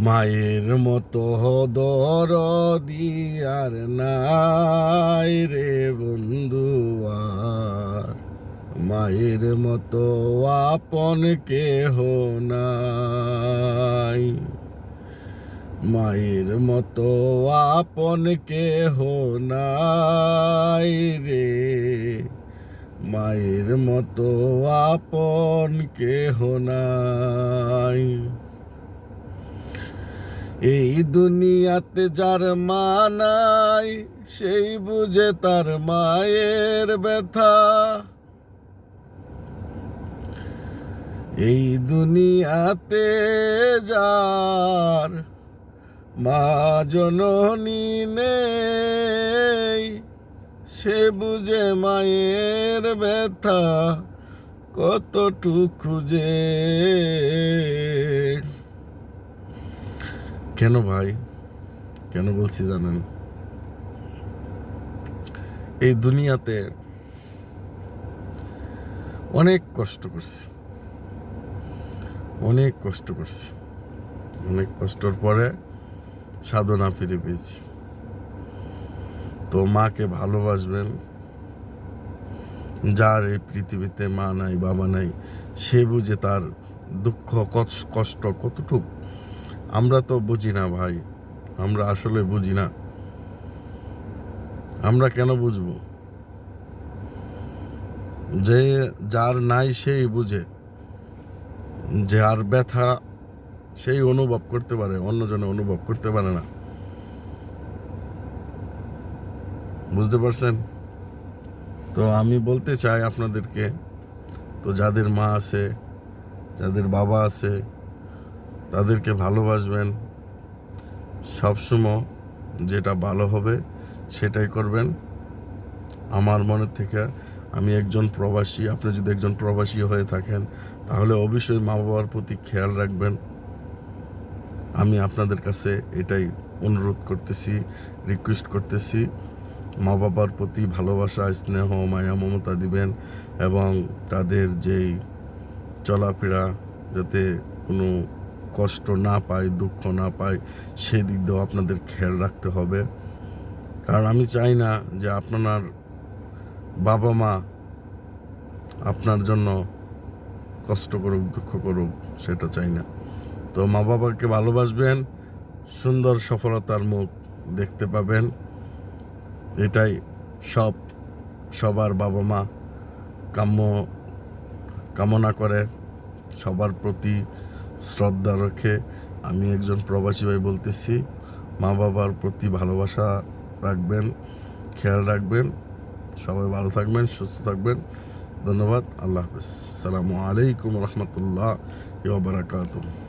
মায়ের মতো দরদি আর নাই রে বন্ধু মায়ের মতো আপন কেহ নাই। মায়ের মতো আপন কেহ নাই রে। মায়ের মতো আপন কেহ নাই। এই দুনিয়াতে যার মা নাই, সেই বুঝে তার মায়ের ব্যথা। এই দুনিয়াতে যার মা জননী নেই, সে বুঝে মায়ের ব্যথা কতটুকু যে। কেন ভাই? কেন বলছি জানেন? এই দুনিয়াতে অনেক কষ্ট করছি। অনেক কষ্ট করছি। অনেক কষ্টর পরে সাধনা ফিরে পেয়েছি। তো মাকে ভালোবাসবেন। যার এই পৃথিবীতে মা নাই, বাবা নাই, সে বুঝে তার দুঃখ কষ্ট কতটুক আমরা তো বুঝি না ভাই, আমরা আসলে বুঝি না। আমরা কেন বুঝব? যে যার নাই সেই বুঝে যার ব্যথা সেই অনুভব করতে পারে অন্যজনে অনুভব করতে পারে না। বুঝতে পারছেন? তো আমি বলতে চাই আপনাদেরকে, তো যাদের মা আছে, যাদের বাবা আছে তাদেরকে ভালোবাসবেন। সবসময় যেটা ভালো হবে সেটাই করবেন। আমার মনের থেকে আমি একজন প্রবাসী, আপনি যদি একজন প্রবাসী হয়ে থাকেন, তাহলে অবশ্যই মা বাবার প্রতি খেয়াল রাখবেন। আমি আপনাদের কাছে এটাই অনুরোধ করতেছি রিকোয়েস্ট করতেছি। মা বাবার প্রতি ভালোবাসা, স্নেহ, মায়া, মমতা দিবেন এবং তাদের যেই চলাফেরা, যাতে কোনো কষ্ট না পায় দুঃখ না পায় সেই দিক দিয়েও আপনাদের খেয়াল রাখতে হবে। কারণ আমি চাই না যে আপনার বাবা মা আপনার জন্য কষ্ট করুক, দুঃখ করুক, সেটা চাই না। তো মা বাবাকে ভালোবাসবেন, সুন্দর সফলতার মুখ দেখতে পাবেন। এটাই সব, সবার বাবা মা কাম্য, কামনা করে, সবার প্রতি শ্রদ্ধা রেখে। আমি একজন প্রবাসী ভাই বলতেছি, মা বাবার প্রতি ভালোবাসা রাখবেন, খেয়াল রাখবেন। সবাই ভালো থাকবেন, সুস্থ থাকবেন। ধন্যবাদ, আল্লাহ হাফেজ। সালামু আলাইকুম রহমতুল্লাহ বারাকাতুহ।